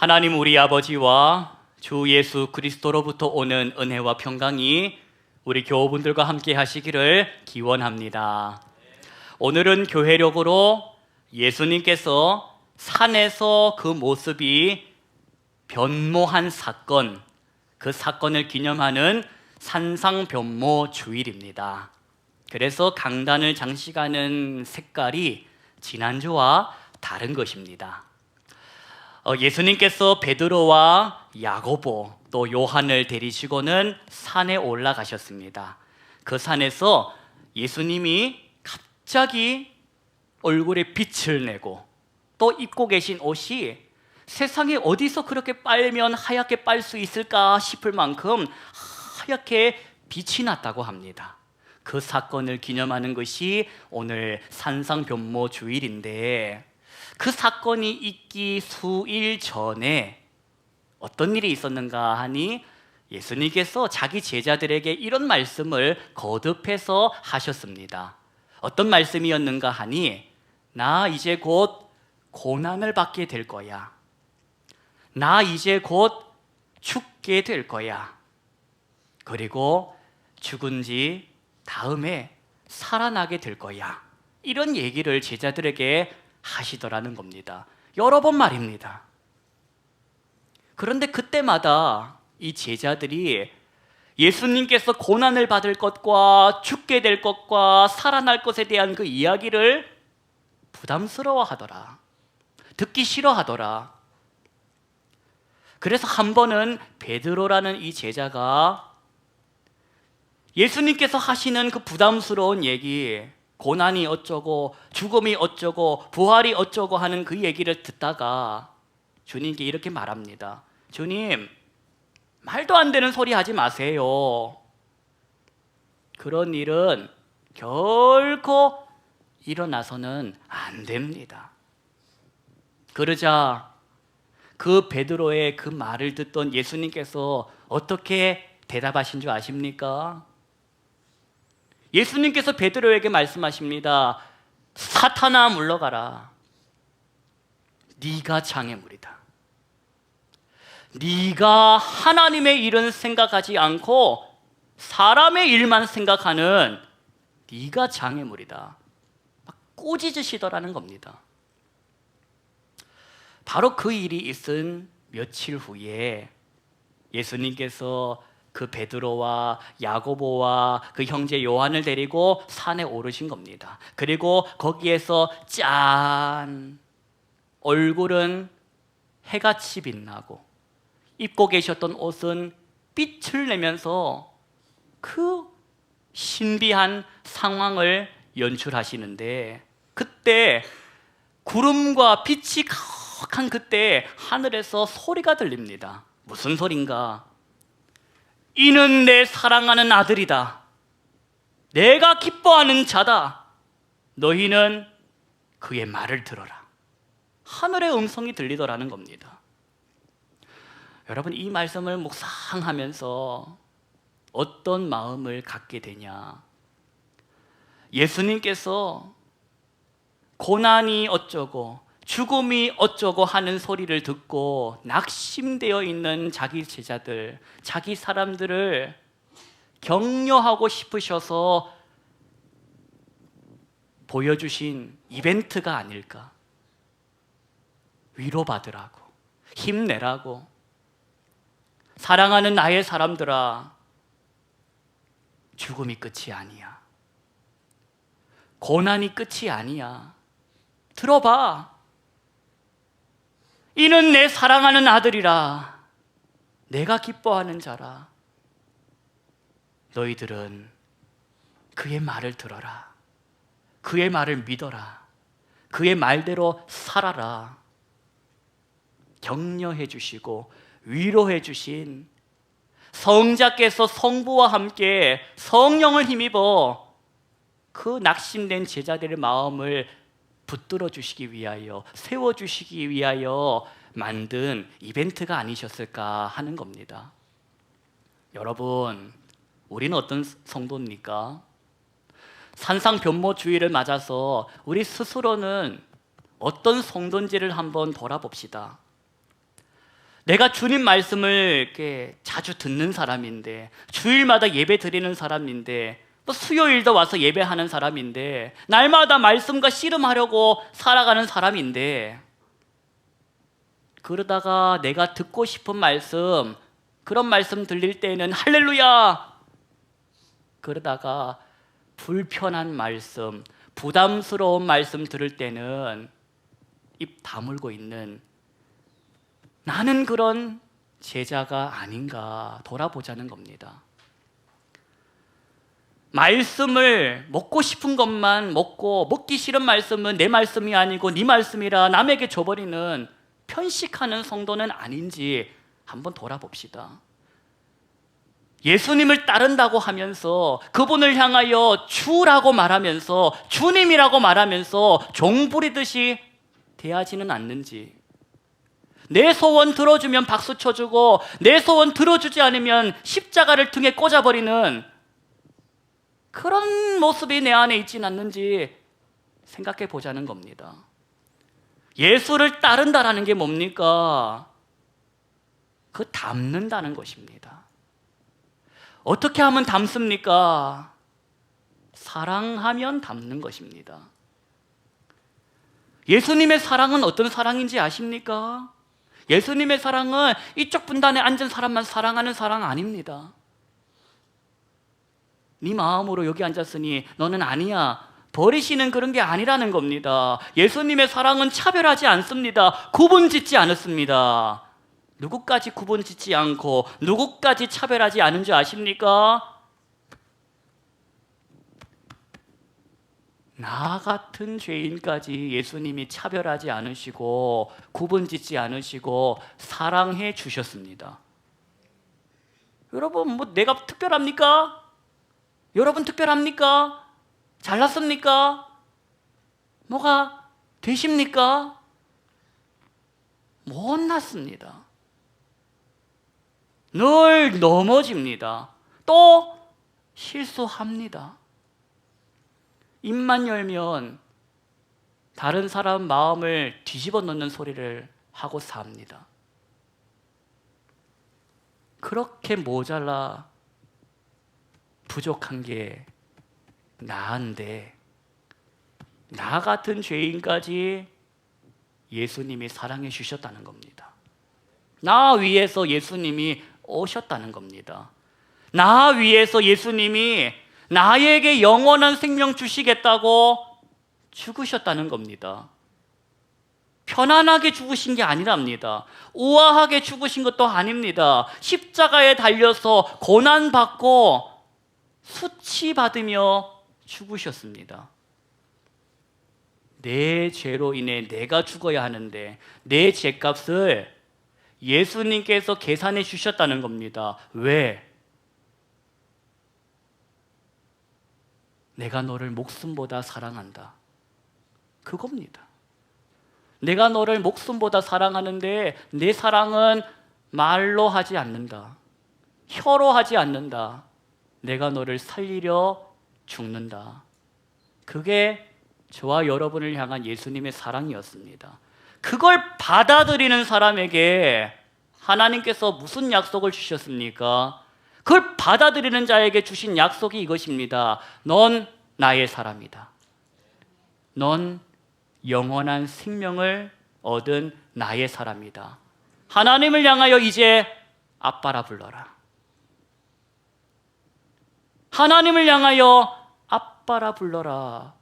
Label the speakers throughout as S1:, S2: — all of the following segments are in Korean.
S1: 하나님 우리 아버지와 주 예수 그리스도로부터 오는 은혜와 평강이 우리 교우분들과 함께 하시기를 기원합니다. 오늘은 교회력으로 예수님께서 산에서 그 모습이 변모한 사건, 그 사건을 기념하는 산상변모 주일입니다. 그래서 강단을 장식하는 색깔이 지난주와 다른 것입니다. 어, 예수님께서 베드로와 야고보 또 요한을 데리시고는 산에 올라가셨습니다. 그 산에서 예수님이 갑자기 얼굴에 빛을 내고 또 입고 계신 옷이 세상에 어디서 그렇게 빨면 하얗게 빨 수 있을까 싶을 만큼 하얗게 빛이 났다고 합니다. 그 사건을 기념하는 것이 오늘 산상변모 주일인데 그 사건이 있기 수일 전에 어떤 일이 있었는가 하니 예수님께서 자기 제자들에게 이런 말씀을 거듭해서 하셨습니다. 어떤 말씀이었는가 하니 나 이제 곧 고난을 받게 될 거야. 나 이제 곧 죽게 될 거야. 그리고 죽은 지 다음에 살아나게 될 거야. 이런 얘기를 제자들에게 하시더라는 겁니다. 여러 번 말입니다. 그런데 그때마다 이 제자들이 예수님께서 고난을 받을 것과 죽게 될 것과 살아날 것에 대한 그 이야기를 부담스러워 하더라. 듣기 싫어 하더라. 그래서 한 번은 베드로라는 이 제자가 예수님께서 하시는 그 부담스러운 얘기, 고난이 어쩌고, 죽음이 어쩌고, 부활이 어쩌고 하는 그 얘기를 듣다가 주님께 이렇게 말합니다. 주님, 말도 안 되는 소리 하지 마세요. 그런 일은 결코 일어나서는 안 됩니다. 그러자 그 베드로의 그 말을 듣던 예수님께서 어떻게 대답하신 줄 아십니까? 예수님께서 베드로에게 말씀하십니다. 사탄아 물러가라. 네가 장애물이다. 네가 하나님의 일은 생각하지 않고 사람의 일만 생각하는 네가 장애물이다. 막 꼬지듯이더라는 겁니다. 바로 그 일이 있은 며칠 후에 예수님께서 그 베드로와 야고보와 그 형제 요한을 데리고 산에 오르신 겁니다. 그리고 거기에서 짠 얼굴은 해같이 빛나고 입고 계셨던 옷은 빛을 내면서 그 신비한 상황을 연출하시는데 그때 구름과 빛이 가득한 그때 하늘에서 소리가 들립니다. 무슨 소린가? 이는 내 사랑하는 아들이다. 내가 기뻐하는 자다. 너희는 그의 말을 들어라. 하늘의 음성이 들리더라는 겁니다. 여러분 이 말씀을 묵상하면서 어떤 마음을 갖게 되냐? 예수님께서 고난이 어쩌고 죽음이 어쩌고 하는 소리를 듣고 낙심되어 있는 자기 제자들, 자기 사람들을 격려하고 싶으셔서 보여주신 이벤트가 아닐까. 위로받으라고, 힘내라고, 사랑하는 나의 사람들아, 죽음이 끝이 아니야. 고난이 끝이 아니야. 들어봐. 이는 내 사랑하는 아들이라. 내가 기뻐하는 자라. 너희들은 그의 말을 들어라. 그의 말을 믿어라. 그의 말대로 살아라. 격려해 주시고 위로해 주신 성자께서 성부와 함께 성령을 힘입어 그 낙심된 제자들의 마음을 붙들어 주시기 위하여 세워 주시기 위하여 만든 이벤트가 아니셨을까 하는 겁니다. 여러분, 우리는 어떤 성도입니까? 산상 변모 주의를 맞아서 우리 스스로는 어떤 성도인지를 한번 돌아봅시다. 내가 주님 말씀을 이렇게 자주 듣는 사람인데 주일마다 예배 드리는 사람인데 또 수요일도 와서 예배하는 사람인데 날마다 말씀과 씨름하려고 살아가는 사람인데 그러다가 내가 듣고 싶은 말씀 그런 말씀 들릴 때는 할렐루야 그러다가 불편한 말씀 부담스러운 말씀 들을 때는 입 다물고 있는 나는 그런 제자가 아닌가 돌아보자는 겁니다. 말씀을 먹고 싶은 것만 먹고 먹기 싫은 말씀은 내 말씀이 아니고 네 말씀이라 남에게 줘버리는 편식하는 성도는 아닌지 한번 돌아봅시다. 예수님을 따른다고 하면서 그분을 향하여 주라고 말하면서 주님이라고 말하면서 종부리듯이 대하지는 않는지 내 소원 들어주면 박수 쳐주고 내 소원 들어주지 않으면 십자가를 등에 꽂아버리는 그런 모습이 내 안에 있지는 않는지 생각해 보자는 겁니다. 예수를 따른다라는 게 뭡니까? 그 닮는다는 것입니다. 어떻게 하면 닮습니까? 사랑하면 닮는 것입니다. 예수님의 사랑은 어떤 사랑인지 아십니까? 예수님의 사랑은 이쪽 분단에 앉은 사람만 사랑하는 사랑 아닙니다. 네 마음으로 여기 앉았으니 너는 아니야. 버리시는 그런 게 아니라는 겁니다. 예수님의 사랑은 차별하지 않습니다. 구분 짓지 않았습니다. 누구까지 구분 짓지 않고 누구까지 차별하지 않은 줄 아십니까? 나 같은 죄인까지 예수님이 차별하지 않으시고 구분 짓지 않으시고 사랑해 주셨습니다. 여러분 뭐 내가 특별합니까? 여러분 특별합니까? 잘났습니까? 뭐가 되십니까? 못났습니다. 늘 넘어집니다. 또 실수합니다. 입만 열면 다른 사람 마음을 뒤집어 놓는 소리를 하고 삽니다. 그렇게 모자라 부족한 게 나한데 나 같은 죄인까지 예수님이 사랑해 주셨다는 겁니다. 나 위해서 예수님이 오셨다는 겁니다. 나 위해서 예수님이 나에게 영원한 생명 주시겠다고 죽으셨다는 겁니다. 편안하게 죽으신 게 아니랍니다. 우아하게 죽으신 것도 아닙니다. 십자가에 달려서 고난받고 수치받으며 죽으셨습니다. 내 죄로 인해 내가 죽어야 하는데 내 죄값을 예수님께서 계산해 주셨다는 겁니다. 왜? 내가 너를 목숨보다 사랑한다. 그겁니다. 내가 너를 목숨보다 사랑하는데 내 사랑은 말로 하지 않는다. 혀로 하지 않는다. 내가 너를 살리려 죽는다. 그게 저와 여러분을 향한 예수님의 사랑이었습니다. 그걸 받아들이는 사람에게 하나님께서 무슨 약속을 주셨습니까? 그걸 받아들이는 자에게 주신 약속이 이것입니다. 넌 나의 사람이다. 넌 영원한 생명을 얻은 나의 사람이다. 하나님을 향하여 이제 아빠라 불러라. 하나님을 향하여 아빠라 불러라.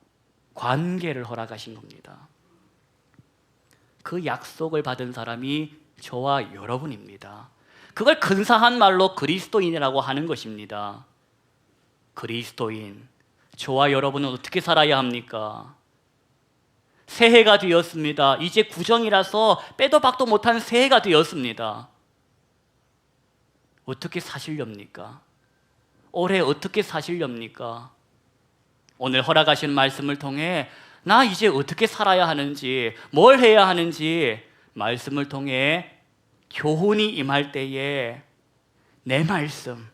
S1: 관계를 허락하신 겁니다. 그 약속을 받은 사람이 저와 여러분입니다. 그걸 근사한 말로 그리스도인이라고 하는 것입니다. 그리스도인. 저와 여러분은 어떻게 살아야 합니까? 새해가 되었습니다. 이제 구정이라서 빼도 박도 못한 새해가 되었습니다. 어떻게 사실렵니까? 올해 어떻게 사실렵니까? 오늘 허락하신 말씀을 통해 나 이제 어떻게 살아야 하는지, 뭘 해야 하는지 말씀을 통해 교훈이 임할 때에 내 말씀,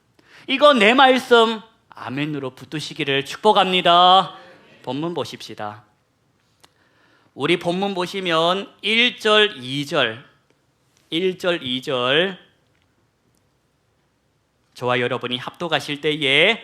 S1: 이거 내 말씀 아멘으로 붙으시기를 축복합니다. 본문 보십시다. 우리 본문 보시면 1절, 2절 1절, 2절 저와 여러분이 합독하실 때에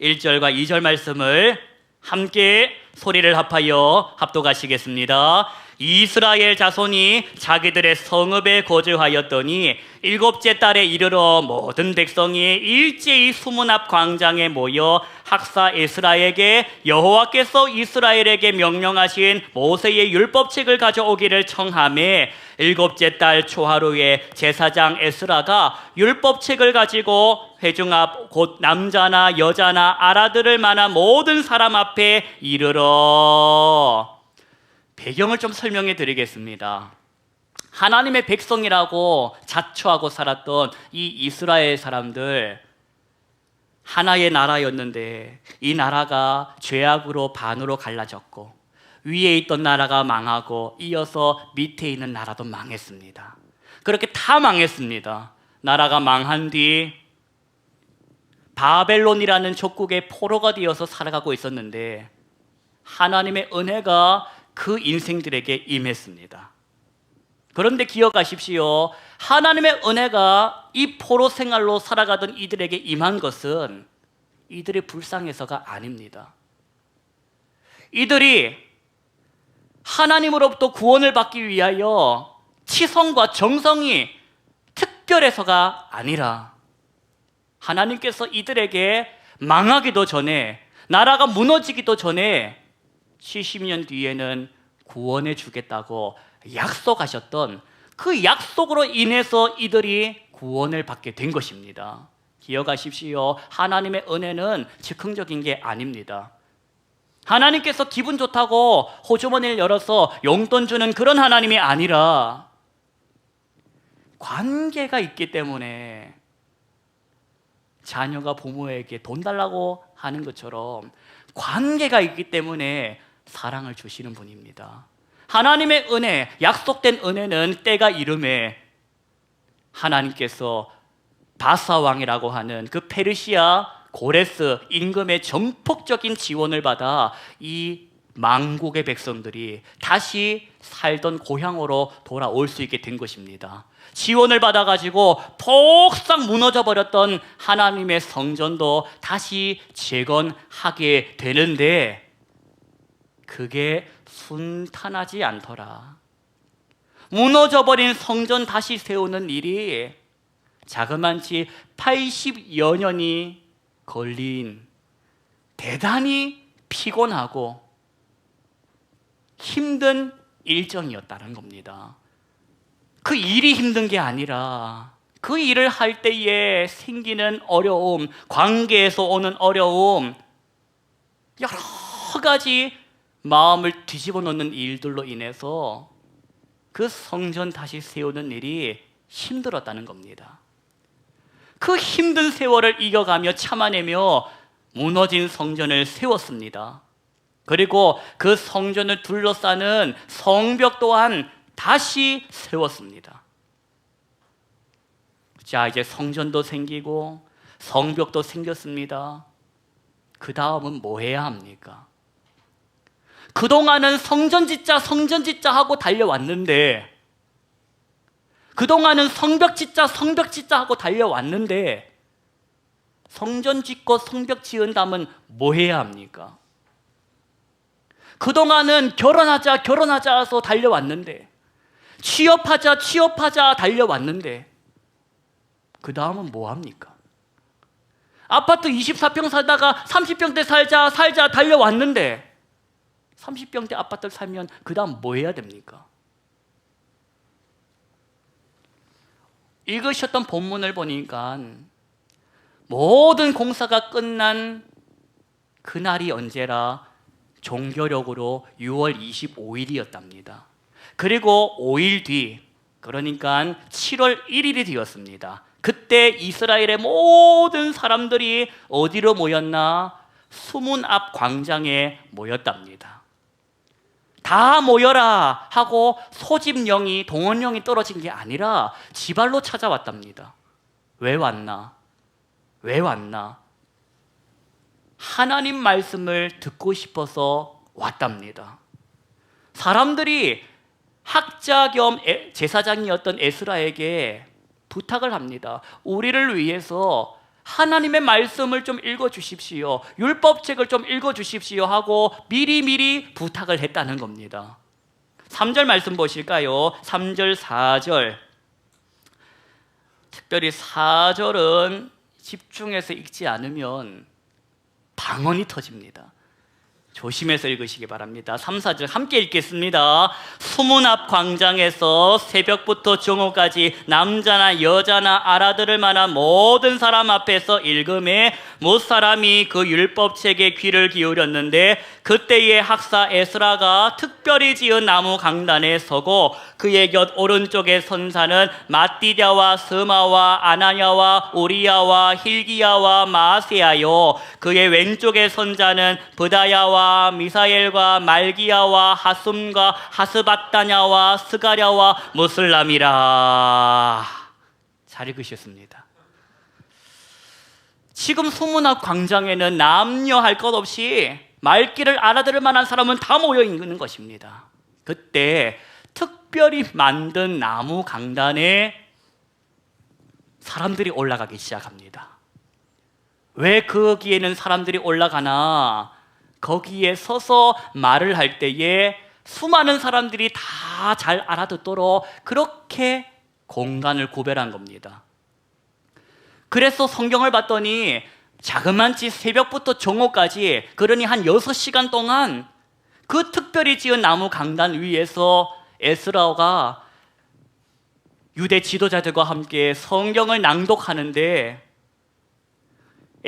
S1: 1절과 2절 말씀을 함께 소리를 합하여 합독하시겠습니다. 이스라엘 자손이 자기들의 성읍에 거주하였더니 일곱째 달에 이르러 모든 백성이 일제히 수문 앞 광장에 모여 학사 에스라에게 여호와께서 이스라엘에게 명령하신 모세의 율법책을 가져오기를 청함에 일곱째 달 초하루에 제사장 에스라가 율법책을 가지고 회중 앞 곧 남자나 여자나 알아들을 만한 모든 사람 앞에 이르러 배경을 좀 설명해 드리겠습니다. 하나님의 백성이라고 자처하고 살았던 이 이스라엘 사람들 하나의 나라였는데 이 나라가 죄악으로 반으로 갈라졌고 위에 있던 나라가 망하고 이어서 밑에 있는 나라도 망했습니다. 그렇게 다 망했습니다. 나라가 망한 뒤 바벨론이라는 족국의 포로가 되어서 살아가고 있었는데 하나님의 은혜가 그 인생들에게 임했습니다. 그런데 기억하십시오. 하나님의 은혜가 이 포로 생활로 살아가던 이들에게 임한 것은 이들의 불쌍해서가 아닙니다. 이들이 하나님으로부터 구원을 받기 위하여 치성과 정성이 특별해서가 아니라 하나님께서 이들에게 망하기도 전에 나라가 무너지기도 전에 70년 뒤에는 구원해 주겠다고 약속하셨던 그 약속으로 인해서 이들이 구원을 받게 된 것입니다. 기억하십시오. 하나님의 은혜는 즉흥적인 게 아닙니다. 하나님께서 기분 좋다고 호주머니를 열어서 용돈 주는 그런 하나님이 아니라 관계가 있기 때문에 자녀가 부모에게 돈 달라고 하는 것처럼 관계가 있기 때문에 사랑을 주시는 분입니다. 하나님의 은혜, 약속된 은혜는 때가 이름에 하나님께서 바사 왕이라고 하는 그 페르시아 고레스 임금의 전폭적인 지원을 받아 이 망국의 백성들이 다시 살던 고향으로 돌아올 수 있게 된 것입니다. 지원을 받아가지고 폭삭 무너져 버렸던 하나님의 성전도 다시 재건하게 되는데 그게 순탄하지 않더라. 무너져 버린 성전 다시 세우는 일이 자그만치 80여 년이 걸린 대단히 피곤하고 힘든 일정이었다는 겁니다. 그 일이 힘든 게 아니라 그 일을 할 때에 생기는 어려움, 관계에서 오는 어려움, 여러 가지 마음을 뒤집어 놓는 일들로 인해서 그 성전 다시 세우는 일이 힘들었다는 겁니다. 그 힘든 세월을 이겨가며 참아내며 무너진 성전을 세웠습니다. 그리고 그 성전을 둘러싸는 성벽 또한 다시 세웠습니다. 자, 이제 성전도 생기고 성벽도 생겼습니다. 그 다음은 뭐 해야 합니까? 그동안은 성전 짓자, 성전 짓자 하고 달려왔는데, 그동안은 성벽 짓자, 성벽 짓자 하고 달려왔는데, 성전 짓고 성벽 지은 다음은 뭐 해야 합니까? 그동안은 결혼하자, 결혼하자 해서 달려왔는데, 취업하자, 취업하자 달려왔는데, 그 다음은 뭐 합니까? 아파트 24평 살다가 30평대 살자, 살자 달려왔는데, 30평대 아파트를 살면 그 다음 뭐 해야 됩니까? 읽으셨던 본문을 보니까 모든 공사가 끝난 그날이 언제라 종교력으로 6월 25일이었답니다. 그리고 5일 뒤, 그러니까 7월 1일이 되었습니다. 그때 이스라엘의 모든 사람들이 어디로 모였나? 수문 앞 광장에 모였답니다. 다 모여라 하고 소집령이 동원령이 떨어진 게 아니라 지발로 찾아왔답니다. 왜 왔나? 왜 왔나? 하나님 말씀을 듣고 싶어서 왔답니다. 사람들이 학자 겸 에- 제사장이었던 에스라에게 부탁을 합니다. 우리를 위해서 하나님의 말씀을 좀 읽어 주십시오. 율법책을 좀 읽어 주십시오 하고 미리미리 부탁을 했다는 겁니다. 3절 말씀 보실까요? 3절, 4절. 특별히 4절은 집중해서 읽지 않으면 방언이 터집니다. 조심해서 읽으시기 바랍니다. 3, 4절 함께 읽겠습니다. 수문 앞 광장에서 새벽부터 정오까지 남자나 여자나 알아들을 만한 모든 사람 앞에서 읽음에 못 사람이 그 율법책에 귀를 기울였는데 그때의 학사 에스라가 특별히 지은 나무 강단에 서고 그의 곁 오른쪽에 선사는 마띠랴와 스마와 아나냐와 우리야와 힐기야와 마세야요 그의 왼쪽에 선자는 브다야와 미사엘과 말기야와 하숨과 하스바다냐와 스가랴와 무슬람이라 잘 읽으셨습니다. 지금 소문 앞 광장에는 남녀 할 것 없이 말귀를 알아들을 만한 사람은 다 모여 있는 것입니다. 그때 특별히 만든 나무 강단에 사람들이 올라가기 시작합니다. 왜 거기에는 사람들이 올라가나? 거기에 서서 말을 할 때에 수많은 사람들이 다 잘 알아듣도록 그렇게 공간을 구별한 겁니다. 그래서 성경을 봤더니 자그만치 새벽부터 정오까지 그러니 한 6시간 동안 그 특별히 지은 나무 강단 위에서 에스라가 유대 지도자들과 함께 성경을 낭독하는데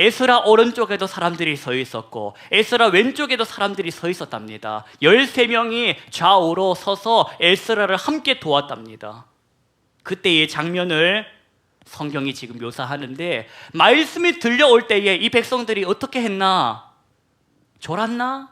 S1: 에스라 오른쪽에도 사람들이 서 있었고 에스라 왼쪽에도 사람들이 서 있었답니다. 13명이 좌우로 서서 에스라를 함께 도왔답니다. 그때의 장면을 성경이 지금 묘사하는데 말씀이 들려올 때에 이 백성들이 어떻게 했나? 졸았나?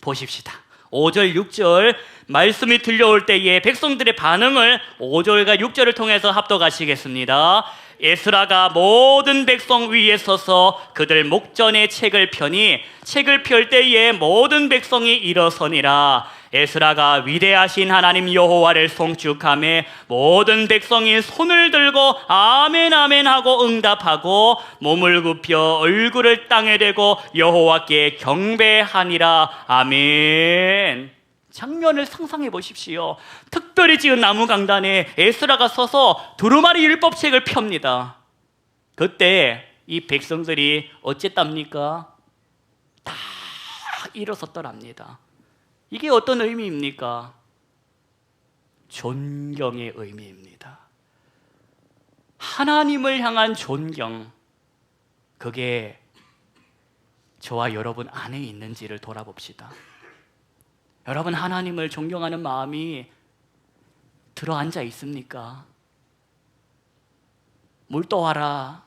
S1: 보십시다. 5절, 6절 말씀이 들려올 때에 백성들의 반응을 5절과 6절을 통해서 합독하시겠습니다. 에스라가 모든 백성 위에 서서 그들 목전에 책을 펴니 책을 펼 때에 모든 백성이 일어서니라. 에스라가 위대하신 하나님 여호와를 송축함에 모든 백성이 손을 들고 아멘 아멘 하고 응답하고 몸을 굽혀 얼굴을 땅에 대고 여호와께 경배하니라 아멘. 장면을 상상해 보십시오. 특별히 지은 나무 강단에 에스라가 서서 두루마리 율법책을 펴니다. 그때 이 백성들이 어쨌답니까? 다 일어섰더랍니다. 이게 어떤 의미입니까? 존경의 의미입니다. 하나님을 향한 존경. 그게 저와 여러분 안에 있는지를 돌아봅시다. 여러분 하나님을 존경하는 마음이 들어 앉아 있습니까? 물 떠와라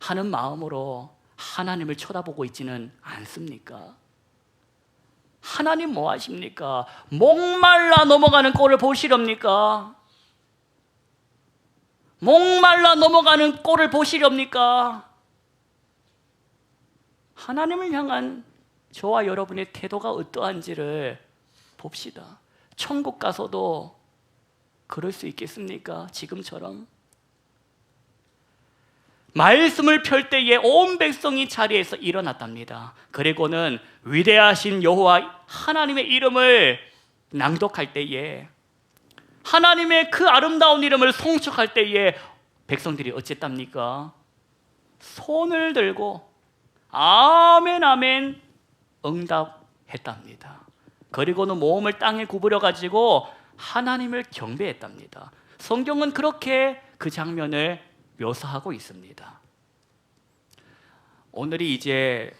S1: 하는 마음으로 하나님을 쳐다보고 있지는 않습니까? 하나님 뭐 하십니까? 목말라 넘어가는 꼴을 보시렵니까? 목말라 넘어가는 꼴을 보시렵니까? 하나님을 향한 저와 여러분의 태도가 어떠한지를 봅시다. 천국 가서도 그럴 수 있겠습니까? 지금처럼? 말씀을 펼 때에 온 백성이 자리에서 일어났답니다. 그리고는 위대하신 여호와 하나님의 이름을 낭독할 때에 하나님의 그 아름다운 이름을 송축할 때에 백성들이 어쨌답니까? 손을 들고 아멘 아멘 응답했답니다. 그리고는 몸을 땅에 구부려 가지고 하나님을 경배했답니다. 성경은 그렇게 그 장면을 묘사하고 있습니다. 오늘이 이제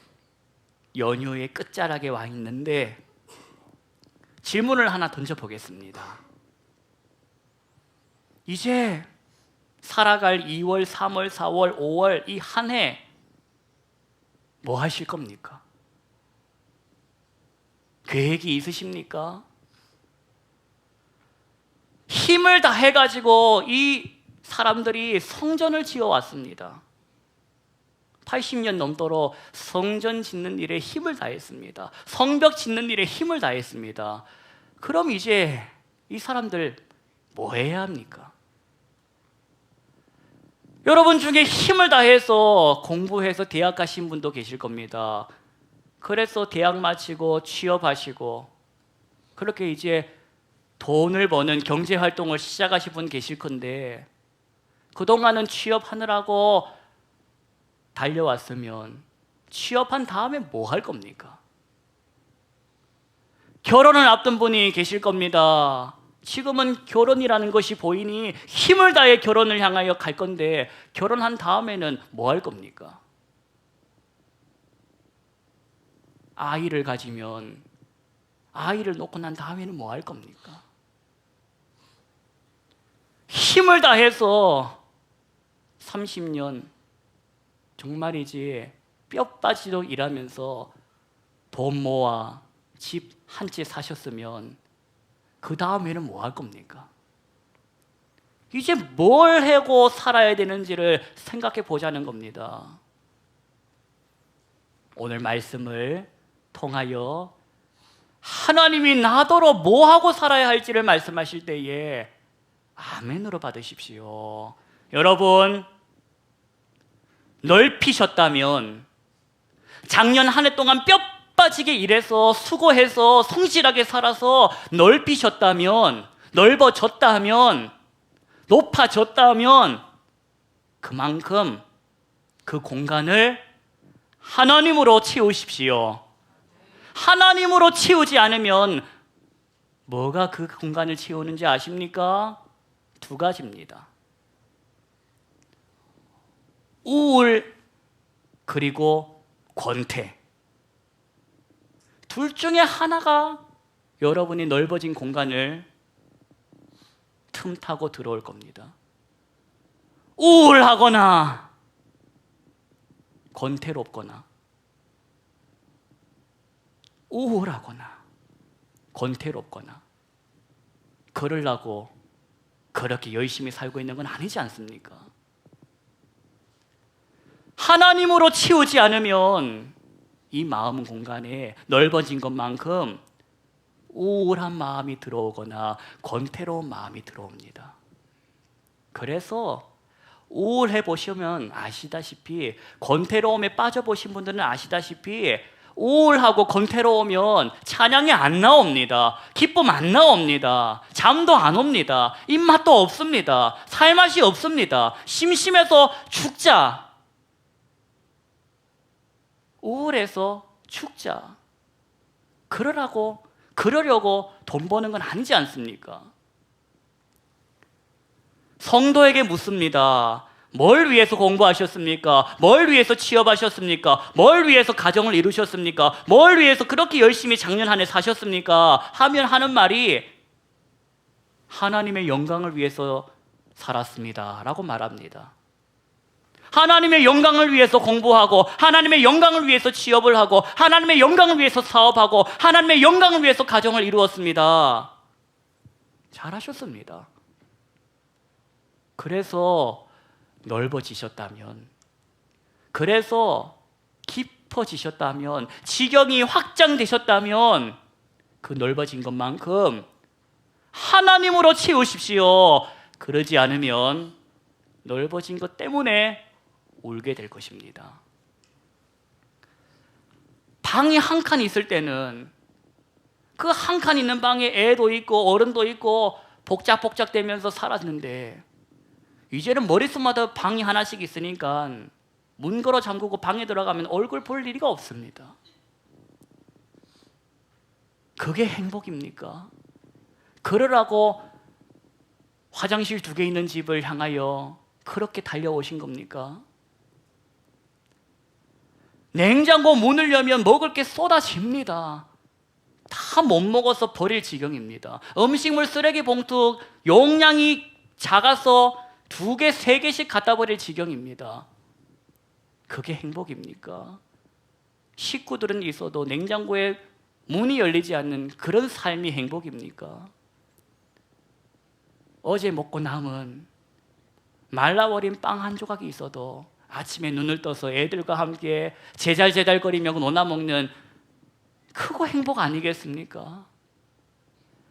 S1: 연휴의 끝자락에 와 있는데 질문을 하나 던져 보겠습니다. 이제 살아갈 2월, 3월, 4월, 5월 이 한 해 뭐 하실 겁니까? 계획이 있으십니까? 힘을 다해 가지고 이 사람들이 성전을 지어 왔습니다. 80년 넘도록 성전 짓는 일에 힘을 다했습니다. 성벽 짓는 일에 힘을 다했습니다. 그럼 이제 이 사람들 뭐 해야 합니까? 여러분 중에 힘을 다해서 공부해서 대학 가신 분도 계실 겁니다. 그래서 대학 마치고 취업하시고 그렇게 이제 돈을 버는 경제 활동을 시작하신 분 계실 건데 그동안은 취업하느라고 달려왔으면 취업한 다음에 뭐 할 겁니까? 결혼을 앞둔 분이 계실 겁니다. 지금은 결혼이라는 것이 보이니 힘을 다해 결혼을 향하여 갈 건데 결혼한 다음에는 뭐 할 겁니까? 아이를 가지면 아이를 놓고 난 다음에는 뭐 할 겁니까? 힘을 다해서 30년 정말이지 뼈 빠지도 일하면서 돈 모아 집 한 채 사셨으면 그 다음에는 뭐 할 겁니까? 이제 뭘 하고 살아야 되는지를 생각해 보자는 겁니다. 오늘 말씀을 통하여 하나님이 나더러 뭐 하고 살아야 할지를 말씀하실 때에 아멘으로 받으십시오. 여러분 넓히셨다면 작년 한 해 동안 뼈 빠지게 일해서 수고해서 성실하게 살아서 넓히셨다면 넓어졌다면 높아졌다면 그만큼 그 공간을 하나님으로 채우십시오. 하나님으로 채우지 않으면 뭐가 그 공간을 채우는지 아십니까? 두 가지입니다. 우울 그리고 권태. 둘 중에 하나가 여러분이 넓어진 공간을 틈타고 들어올 겁니다. 우울하거나 권태롭거나 우울하거나 권태롭거나 그러려고 그렇게 열심히 살고 있는 건 아니지 않습니까? 하나님으로 치우지 않으면 이 마음 공간에 넓어진 것만큼 우울한 마음이 들어오거나 권태로운 마음이 들어옵니다. 그래서 우울해 보시면 아시다시피 권태로움에 빠져 보신 분들은 아시다시피 우울하고 권태로우면 찬양이 안 나옵니다. 기쁨 안 나옵니다. 잠도 안 옵니다. 입맛도 없습니다. 살맛이 없습니다. 심심해서 죽자. 우울해서 죽자. 그러라고 그러려고 돈 버는 건 아니지 않습니까? 성도에게 묻습니다. 뭘 위해서 공부하셨습니까? 뭘 위해서 취업하셨습니까? 뭘 위해서 가정을 이루셨습니까? 뭘 위해서 그렇게 열심히 작년 한 해 사셨습니까? 하면 하는 말이 하나님의 영광을 위해서 살았습니다. 라고 말합니다. 하나님의 영광을 위해서 공부하고 하나님의 영광을 위해서 취업을 하고 하나님의 영광을 위해서 사업하고 하나님의 영광을 위해서 가정을 이루었습니다. 잘하셨습니다. 그래서 넓어지셨다면 그래서 깊어지셨다면 지경이 확장되셨다면 그 넓어진 것만큼 하나님으로 채우십시오. 그러지 않으면 넓어진 것 때문에 울게 될 것입니다. 방이 한 칸 있을 때는 그 한 칸 있는 방에 애도 있고 어른도 있고 복작복작 되면서 살았는데 이제는 머릿속마다 방이 하나씩 있으니까 문 걸어 잠그고 방에 들어가면 얼굴 볼 일이가 없습니다. 그게 행복입니까? 그러라고 화장실 두 개 있는 집을 향하여 그렇게 달려오신 겁니까? 냉장고 문을 열면 먹을 게 쏟아집니다. 다 못 먹어서 버릴 지경입니다. 음식물 쓰레기 봉투 용량이 작아서 두 개, 세 개씩 갖다 버릴 지경입니다. 그게 행복입니까? 식구들은 있어도 냉장고에 문이 열리지 않는 그런 삶이 행복입니까? 어제 먹고 남은 말라버린 빵 한 조각이 있어도 아침에 눈을 떠서 애들과 함께 제잘제잘거리며 논아 먹는 크고 행복 아니겠습니까?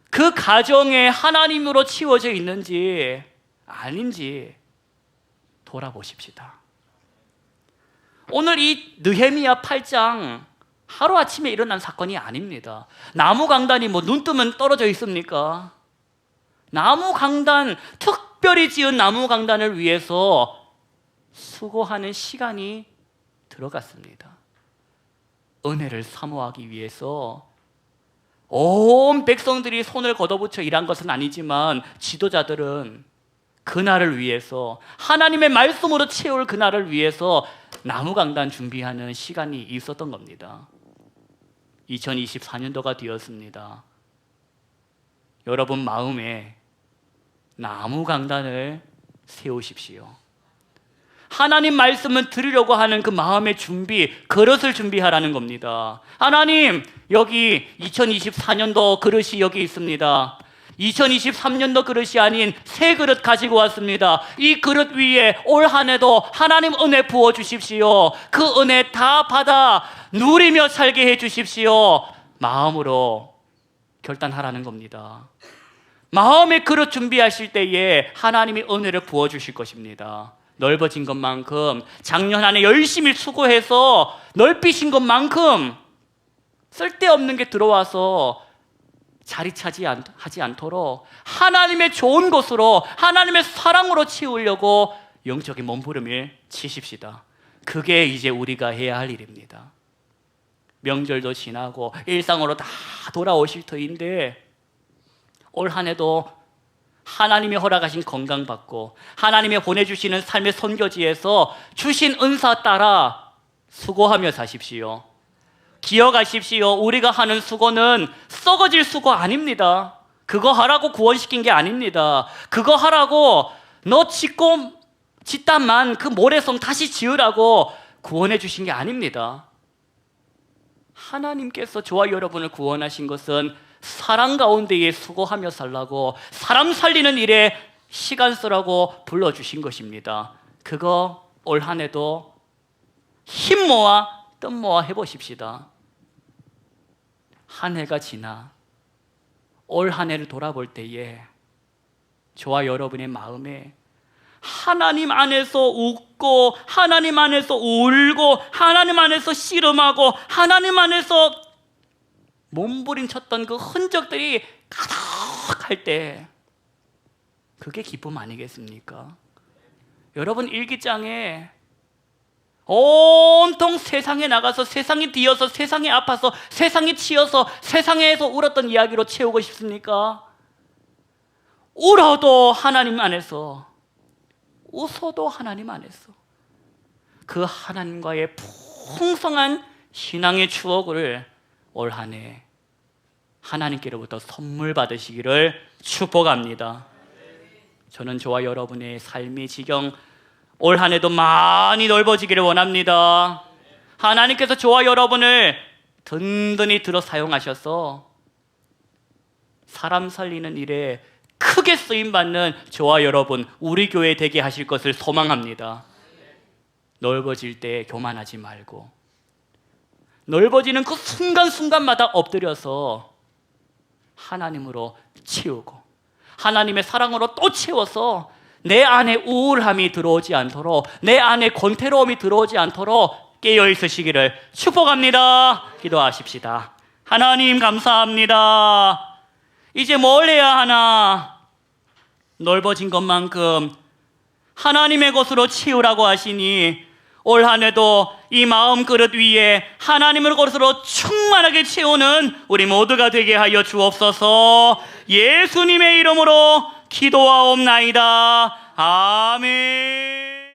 S1: 그 가정에 하나님으로 치워져 있는지 아닌지 돌아보십시다. 오늘 이 느헤미야 8장 하루아침에 일어난 사건이 아닙니다. 나무 강단이 뭐 눈 뜨면 떨어져 있습니까? 나무 강단, 특별히 지은 나무 강단을 위해서 수고하는 시간이 들어갔습니다. 은혜를 사모하기 위해서 온 백성들이 손을 걷어붙여 일한 것은 아니지만 지도자들은 그날을 위해서 하나님의 말씀으로 채울 그날을 위해서 나무 강단 준비하는 시간이 있었던 겁니다. 2024년도가 되었습니다. 여러분 마음에 나무 강단을 세우십시오. 하나님 말씀을 들으려고 하는 그 마음의 준비, 그릇을 준비하라는 겁니다. 하나님, 여기 2024년도 그릇이 여기 있습니다. 2023년도 그릇이 아닌 새 그릇 가지고 왔습니다. 이 그릇 위에 올 한 해도 하나님 은혜 부어 주십시오. 그 은혜 다 받아 누리며 살게 해 주십시오. 마음으로 결단하라는 겁니다. 마음의 그릇 준비하실 때에 하나님이 은혜를 부어 주실 것입니다. 넓어진 것만큼 작년 한해 열심히 수고해서 넓히신 것만큼 쓸데없는 게 들어와서 자리 차지하지 않도록 하나님의 좋은 것으로 하나님의 사랑으로 채우려고 영적인 몸부림을 치십시다. 그게 이제 우리가 해야 할 일입니다. 명절도 지나고 일상으로 다 돌아오실 터인데 올 한 해도 하나님이 허락하신 건강 받고 하나님이 보내주시는 삶의 선교지에서 주신 은사 따라 수고하며 사십시오. 기억하십시오. 우리가 하는 수고는 썩어질 수고 아닙니다. 그거 하라고 구원시킨 게 아닙니다. 그거 하라고 너 짓고 짓단만 그 모래성 다시 지으라고 구원해 주신 게 아닙니다. 하나님께서 저와 여러분을 구원하신 것은 사랑 가운데에 수고하며 살라고 사람 살리는 일에 시간 쓰라고 불러주신 것입니다. 그거 올 한 해도 힘 모아 뜻 모아 해보십시다. 한 해가 지나 올 한 해를 돌아볼 때에 저와 여러분의 마음에 하나님 안에서 웃고 하나님 안에서 울고 하나님 안에서 씨름하고 하나님 안에서 몸부림쳤던 그 흔적들이 가득할 때 그게 기쁨 아니겠습니까? 여러분 일기장에 온통 세상에 나가서 세상이 뒤어서 세상이 아파서 세상이 치여서 세상에서 울었던 이야기로 채우고 싶습니까? 울어도 하나님 안에서 웃어도 하나님 안에서 그 하나님과의 풍성한 신앙의 추억을 올 한해 하나님께로부터 선물 받으시기를 축복합니다. 저는 저와 여러분의 삶의 지경 올 한 해도 많이 넓어지기를 원합니다. 하나님께서 저와 여러분을 든든히 들어 사용하셔서 사람 살리는 일에 크게 쓰임 받는 저와 여러분 우리 교회 되게 하실 것을 소망합니다. 넓어질 때 교만하지 말고 넓어지는 그 순간순간마다 엎드려서 하나님으로 채우고 하나님의 사랑으로 또 채워서 내 안에 우울함이 들어오지 않도록 내 안에 권태로움이 들어오지 않도록 깨어 있으시기를 축복합니다. 기도하십시다. 하나님 감사합니다. 이제 뭘 해야 하나? 넓어진 것만큼 하나님의 것으로 치우라고 하시니 올 한 해도 이 마음 그릇 위에 하나님의 것으로 충만하게 채우는 우리 모두가 되게 하여 주옵소서 예수님의 이름으로 기도하옵나이다. 아멘.